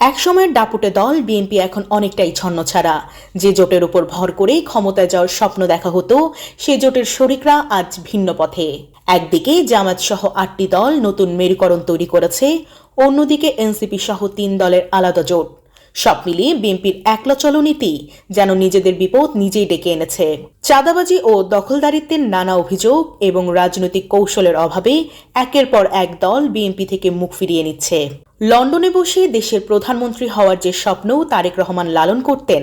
একসময়ের দাপুটে দল বিএনপি এখন অনেকটাই ছন্নছাড়া। যে জোটের উপর ভর করে ক্ষমতায় যাওয়ার স্বপ্ন দেখা হতো, সে জোটের শরিকরা আজ ভিন্ন পথে। একদিকে জামাত সহ আটটি দল নতুন মেরুকরণ তৈরি করেছে, অন্যদিকে এনসিপি সহ তিন দলের আলাদা জোট। সব মিলিয়ে বিএনপির একলা চলনীতি যেন নিজেদের বিপদ নিজেই ডেকে এনেছে। চাঁদাবাজি ও দখলদারিত্বের নানা অভিযোগ এবং রাজনৈতিক কৌশলের অভাবে একের পর এক দল বিএনপি থেকে মুখ ফিরিয়ে নিচ্ছে। লন্ডনে বসে দেশের প্রধানমন্ত্রী হওয়ার যে স্বপ্ন তারেক রহমান লালন করতেন,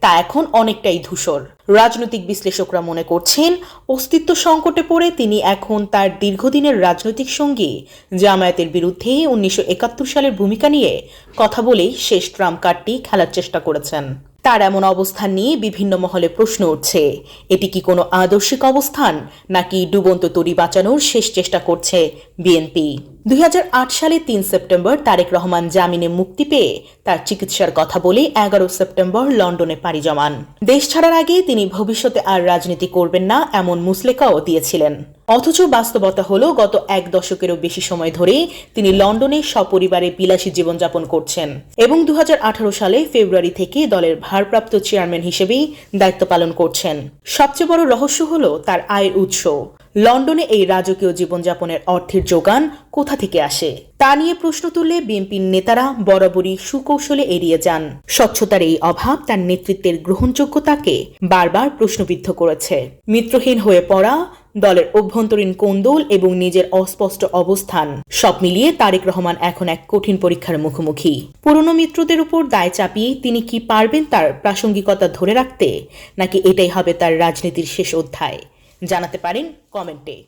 তা এখন অনেকটাই ধূসর। রাজনৈতিক বিশ্লেষকরা মনে করছেন, অস্তিত্ব সংকটে পড়ে তিনি এখন তার দীর্ঘদিনের রাজনৈতিক সঙ্গী, জামায়াতের বিরুদ্ধে উনিশশো একাত্তর সালের ভূমিকা নিয়ে কথা বলেই শেষ ট্রাম্প কার্ডটি খেলার চেষ্টা করেছেন। তার এমন অবস্থান নিয়ে বিভিন্ন মহলে প্রশ্ন উঠছে। এটি কি কোনো আদর্শিক অবস্থান, নাকি ডুবন্ত তরি বাঁচানোর শেষ চেষ্টা করছে বিএনপি? দুই হাজার আট সালে তিন সেপ্টেম্বর তারেক রহমান জামিনে মুক্তি পেয়ে তার চিকিৎসার কথা বলে এগারো সেপ্টেম্বর লন্ডনে পাড়ি জমান। দেশ ছাড়ার আগে তিনি ভবিষ্যতে আর রাজনীতি করবেন না এমন মুসলেকাও দিয়েছিলেন। অথচ বাস্তবতা হলো গত এক দশকেরও বেশি সময় ধরে তিনি লন্ডনে সপরিবারে বিলাসী জীবনযাপন করছেন এবং দু হাজার আঠারো সালে ফেব্রুয়ারি থেকে দলের ভারপ্রাপ্ত চেয়ারম্যান হিসেবেই দায়িত্ব পালন করছেন। সবচেয়ে বড় রহস্য হলো তার আয়ের উৎস। লন্ডনে এই রাজকীয় জীবনযাপনের অর্থের যোগান কোথা থেকে আসে? তা নিয়ে প্রশ্ন তুললে বিএনপির নেতারা বরাবরই সুকৌশলে এড়িয়ে যান। স্বচ্ছতার এই অভাব তার নেতৃত্বের গ্রহণযোগ্যতাকে বারবার প্রশ্নবিদ্ধ করেছে। মিত্রহীন হয়ে পড়া, দলের অভ্যন্তরীণ কোন্দল এবং নিজের অস্পষ্ট অবস্থান, সব মিলিয়ে তারেক রহমান এখন এক কঠিন পরীক্ষার মুখোমুখি। পুরনো মিত্রদের উপর দায় চাপিয়ে তিনি কি পারবেন তার প্রাসঙ্গিকতা ধরে রাখতে, নাকি এটাই হবে তার রাজনীতির শেষ অধ্যায়? জানাতে পারেন কমেন্টে।